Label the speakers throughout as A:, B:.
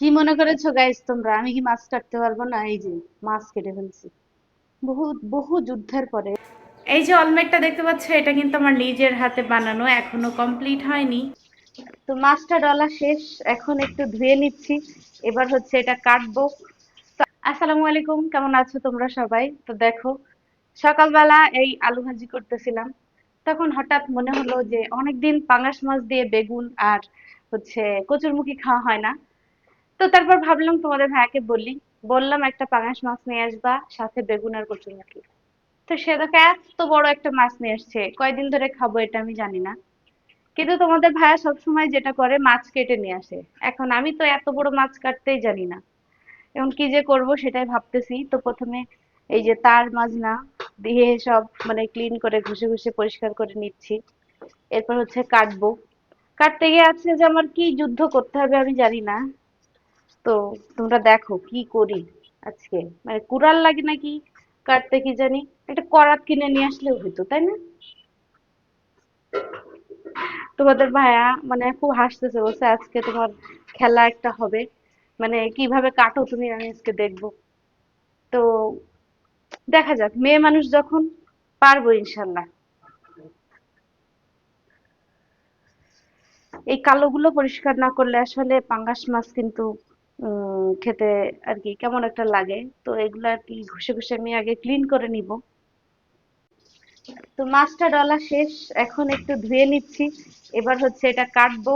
A: কি মনে করেছ গাইস তোমরা? আমি কি মাছ কাটতে পারব না? এই যে মাছ কেটে ফেলছি। বহু বহু যুদ্ধের পরে।
B: এই যে অলমেটটা দেখতে পাচ্ছ এটা কিন্তু আমার নিজের হাতে বানানো এখনও কমপ্লিট হয়নি।
A: তো মাছটা ডলা শেষ এখন একটু ধুয়ে নিচ্ছি। এবার হচ্ছে এটা কাটবো। আসসালামু আলাইকুম কেমন আছো তোমরা সবাই? তো দেখো সকালবেলা এই আলু ভাজি করতেছিলাম। তখন হঠাৎ মনে হলো যে অনেকদিন পাঙ্গাস মাছ দিয়ে বেগুন আর হচ্ছে কচুরমুখী খাওয়া হয় না। তো তারপর ভাবলাম তোমাদের ভাইয়াকে বললি বললাম একটা পাঙাশ মাছ নিয়ে আসবা, সাথে বেগুন আর কচুরমুখী তো সে দেখো এত বড় একটা মাছ নিয়ে আসছে, কয়দিন ধরে খাব এটা আমি জানি না। কিন্তু তোমাদের ভাইয়া সবসময় যেটা করে, মাছ কেটে নিয়ে আসে। এখন আমি তো এত বড় মাছ কাটতেই জানি না। এখন কি যে করব সেটাই ভাবতেছি। তো প্রথমে এই যে তার মাছ না দিয়ে সব মানে ক্লিন করে ঘষে ঘষে পরিষ্কার করে নিচ্ছি। এরপর হচ্ছে কাটবো। কাটতে গিয়ে আছে যে আমার কি যুদ্ধ করতে হবে আমি জানি না। তো তোমরা দেখো কি করি আজকে। মানে কুড়াল লাগে নাকি কাটতে কি জানি। একটা করাত কিনে নিয়ে আসলেও হইতো, তাই না? তোমাদের ভাইয়া মানে খুব হাসতেছে, বলছে আজকে তোমার খেলা একটা হবে। মানে কীভাবে কাটো তুমি আমি আজকে দেখব। তো দেখা যাক, মেয়ে মানুষ যখন পারব ইনশাল্লাহ। এই কালোগুলো পরিষ্কার না করলে আসলে পাঙ্গাস মাছ কিন্তু খেতে আর কি কেমন একটা লাগে। তো এগুলো আর কি ঘষে ঘষে আমি আগে ক্লিন করে নিব। তো মাছটা ডলা শেষ, এখন একটু ধুয়ে নিচ্ছি। এবার হচ্ছে এটা কাটবো।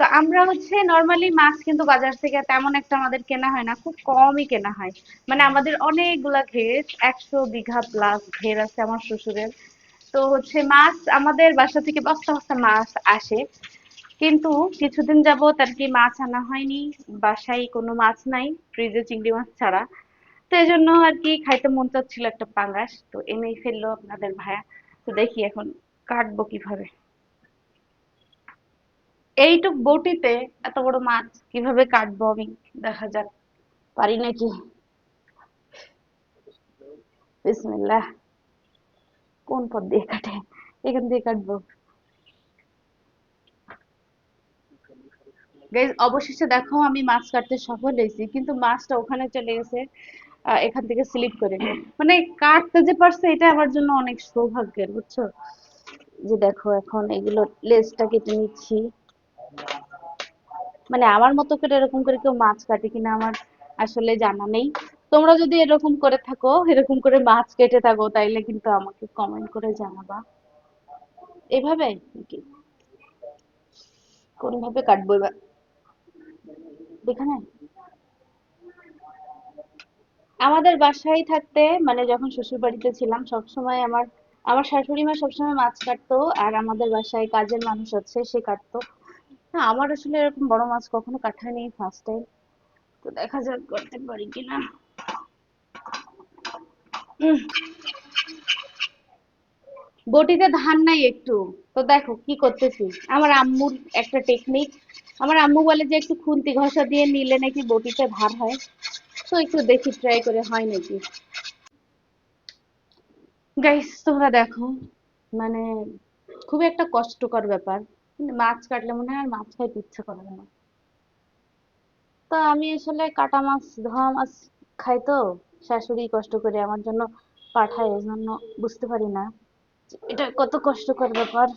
A: তো আমরা হচ্ছে নর্মালি মাছ কিন্তু বাজার থেকে তেমন একটা আমাদের কেনা হয় না, খুব কমই কেনা হয়। মানে আমাদের অনেকগুলা ঘের, একশো বিঘা প্লাস ঘের আছে আমার শ্বশুরের। তো হচ্ছে মাছ আমাদের বাসা থেকে বস্তা বস্তা মাছ আসে। কিন্তু কিছুদিন যাবত আর কি মাছ আনা হয়নি, বাসায় কোনো মাছ নাই, ফ্রিজে চিংড়ি মাছ ছাড়া। তো এই জন্য আর কি খাইতে মন চাচ্ছিল একটা পাঙ্গাস তো এনেই ফেলল আপনাদের ভাইয়া। তো দেখি এখন কাটবো কীভাবে। এইটুক বটিতে এত বড় মাছ কীভাবে কাটবো আমি? দেখা যাক, পারি নাকি? বিসমিল্লাহ। কোন পথ দিয়ে কাটে? এখান দিয়ে কাটবো। অবশেষে দেখো আমি মাছ কাটতে সফল হয়েছি, কিন্তু মাছটা ওখানে চলে গেছে এখান থেকে স্লিপ করে মানে কাটতে যে পারছে, এটা আমার জন্য অনেক সৌভাগ্যের, বুঝছ? যে দেখো, এখন এগুলো লেজটা কেটে নিচ্ছি। মানে আমার মতো করে এরকম করে কেউ মাছ কাটে কিনা আমার আসলে জানা নেই। তোমরা যদি এরকম করে থাকো, এরকম করে মাছ কেটে থাকো, তাইলে কিন্তু আমাকে কমেন্ট করে জানাবা। এভাবে কোন ভাবে কাটবো এবার? এখানে আমাদের বাসায় থাকতে মানে যখন শ্বশুর বাড়িতে ছিলাম, সবসময় আমার আমার শাশুড়ি মা সবসময় মাছ কাটতো, আর আমাদের বাসায় কাজের মানুষ আছে, সে কাটতো। না, আমার আসলে এরকম বড় মাছ কখনো কাটা নেই ফার্স্ট টাইম তো দেখা যাক করতে পারি কিনা। বটিতে ধান নাই একটু। তো দেখো, কি করতেছি? আমার আম্মুর একটা টেকনিক আমার আম্মু বলে যে একটু খুন্তি ঘষা দিয়ে নিলে নাকি বটিতে ধার হয়। তো একটু দেখি ট্রাই করে হয় নাকি। গাইস তোমরা দেখো মানে খুবই একটা কষ্টকর ব্যাপার। মাছ কাটলে মনে হয় মাছ খাইতে ইচ্ছে করে না। তো আমি আসলে কাটা মাছ, ধোয়া মাছ খাই তো। শাশুড়ি কষ্ট করে আমার জন্য পাঠায়, এজন্য বুঝতে পারি না। এটা কত কষ্টকর ব্যাপার।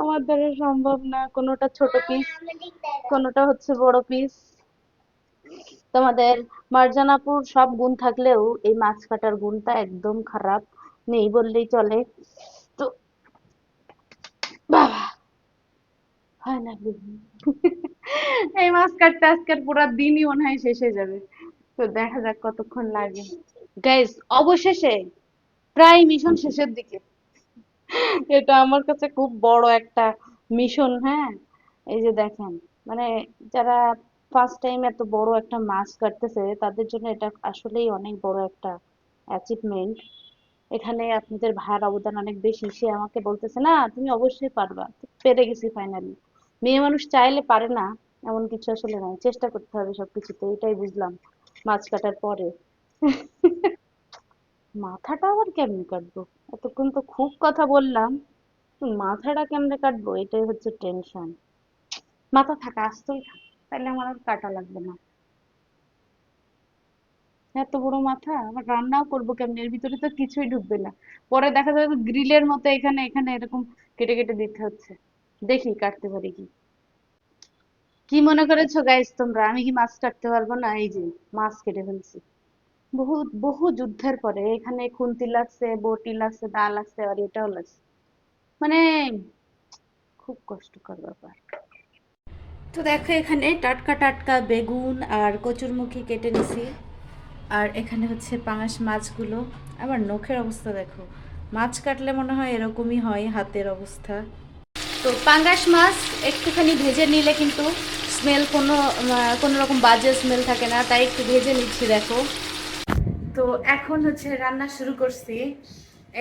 A: আমার দ্বারা সম্ভব না, কোনোটা ছোট পিস কোনোটা হচ্ছে বড় পিস তোমাদের মার্জানাপুর সব গুণ থাকলেও এই মাছ কাটার গুণটা একদম খারাপ, নেই বললেই চলে। তো বাবা হয় না এই মাছ কাটতে আজকের পুরো দিনই মনে হয় শেষ হয়ে যাবে। তো দেখা যাক কতক্ষণ লাগে। গাইস অবশেষে প্রায় মিশন শেষের দিকে। এটা আমার কাছে খুব বড় একটা মিশন হ্যাঁ? এই যে দেখেন মানে যারা ফার্স্ট টাইম এত বড় একটা মাছ কাটতেছে, তাদের জন্য এটা আসলেই অনেক বড় একটা অ্যাচিভমেন্ট এখানে আপনাদের ভাইয়ের অবদান অনেক বেশি। সে আমাকে বলতেছে, না, তুমি অবশ্যই পারবা। পেরে গেছি ফাইনালি মেয়ে মানুষ চাইলে পারে না, এমন কিছু আসলে নাই। চেষ্টা করতে হবে সবকিছুতে, এটাই বুঝলাম। মাছ কাটার পরে। মাথাটা আবার কেমনে কাটবো? এতক্ষণ তো খুব কথা বললাম। মাথাটা কেমনে কাটবো? এটাই হচ্ছে টেনশন মাথা থাকা, আসতেই থাক, তাহলে আমার আর কাটা লাগবে না। এত বড় মাথা, আবার রান্নাও করব কেমনে? এর ভিতরে তো কিছুই ঢুকবে না। পরে দেখা যাবে গ্রিলের মতো এখানে এখানে এরকম কেটে কেটে দিতে হচ্ছে। দেখি, কাটতে পারি কি? কি মনে করেছ গাইস তোমরা? আমি কি মাছ কাটতে পারব না? এই যে, মাছ কেটে ফেলছি। বহু বহু যুদ্ধের পরে এখানে খুন্তি লাগছে, বটি লাগছে দা লাগছে, আর এটাও লাগছে। মানে খুব কষ্টকর ব্যাপার।
B: তো দেখো এখানে টাটকা টাটকা বেগুন আর কচুরমুখী কেটে নিছি। আর এখানে হচ্ছে পাঙাশ মাছগুলো। আমার নখের অবস্থা দেখো। মাছ কাটলে মনে হয় এরকমই হয় হাতের অবস্থা। তো পাঙ্গাস মাছ একটুখানি ভেজে নিলে কিন্তু স্মেল কোনো কোনো রকম বাজে স্মেল থাকে না তাই একটু ভেজে নিচ্ছি দেখো। তো এখন হচ্ছে রান্না শুরু করছি।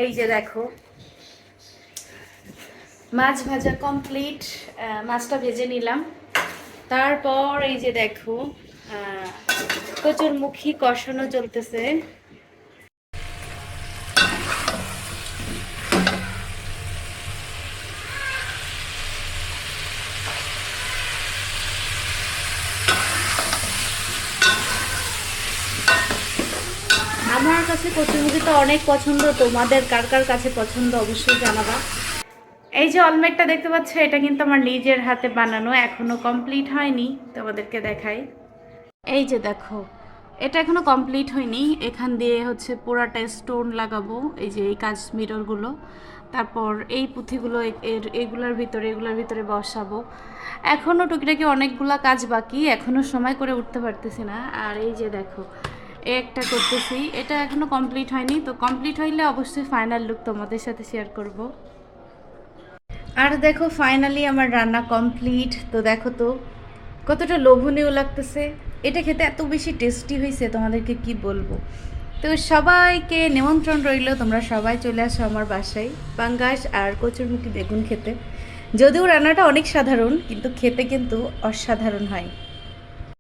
B: এই যে দেখো। মাছ ভাজা কমপ্লিট মাছটা ভেজে নিলাম। তারপর এই যে দেখো আহ, কচুর মুখী কষানো চলতেছে আমার কাছে কচুরমুখী তো অনেক পছন্দ, তোমাদের কার কার কাছে পছন্দ অবশ্যই জানাবা। এই যে অলমেটটা দেখতে পাচ্ছ, এটা কিন্তু আমার নিজের হাতে বানানো, এখনও কমপ্লিট হয়নি, তোমাদেরকে দেখাই। এই যে দেখো, এটা এখনও কমপ্লিট হয়নি, এখান দিয়ে হচ্ছে পুরাটা স্টোন লাগাবো, এই যে এই কাজ মিররগুলো তারপর এই পুঁথিগুলো এর, এগুলোর ভিতরে এগুলোর ভিতরে বসাবো। এখনও টুকিটাকি অনেকগুলা কাজ বাকি এখনও সময় করে উঠতে পারতেছি না। আর এই যে দেখো একটা করতেছি। এটা এখনও কমপ্লিট হয়নি, তো কমপ্লিট হইলে অবশ্যই ফাইনাল লুক তোমাদের সাথে শেয়ার করব। আর দেখো ফাইনালি আমার রান্না কমপ্লিট তো দেখো তো, কতটা লোভনীয় লাগতেছে। এটা খেতে এত বেশি টেস্টি হয়েছে তোমাদেরকে কি বলব? তো সবাইকে নিমন্ত্রণ রইল, তোমরা সবাই চলে আসো আমার বাসায়, পাঙ্গাস আর কচুরমুখী বেগুন খেতে। যদিও রান্নাটা অনেক সাধারণ, কিন্তু খেতে কিন্তু অসাধারণ হয়।